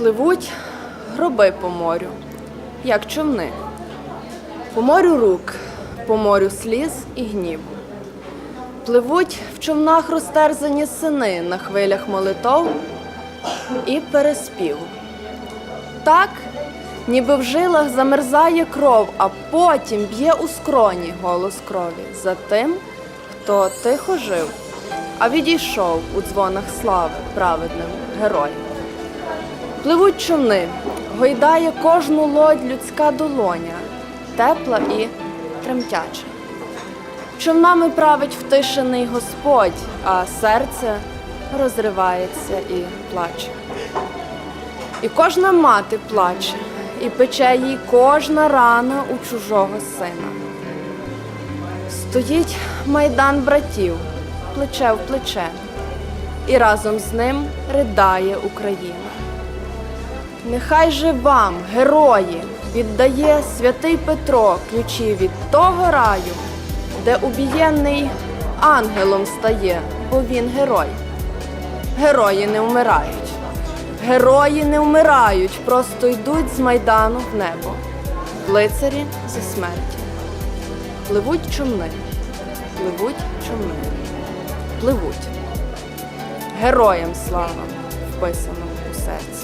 Пливуть гроби по морю, як човни. По морю рук, по морю сліз і гніву. Пливуть в човнах розтерзані сини на хвилях молитов і переспіву. Так, ніби в жилах замерзає кров, а потім б'є у скроні голос крові за тим, хто тихо жив, а відійшов у дзвонах слави праведним героям. Пливуть човни, гойдає кожну лодь людська долоня, тепла і тремтяча. Човнами править втишений Господь, а серце розривається і плаче. І кожна мати плаче, і пече їй кожна рана у чужого сина. Стоїть майдан братів, плече в плече, і разом з ним ридає Україна. Нехай же вам, герої, віддає святий Петро ключі від того раю, де убієнний ангелом стає, бо він герой. Герої не вмирають. Герої не вмирають, просто йдуть з майдану в небо. Лицарі зі смерті. Пливуть човни, пливуть човни, пливуть. Героям слава вписано у серці.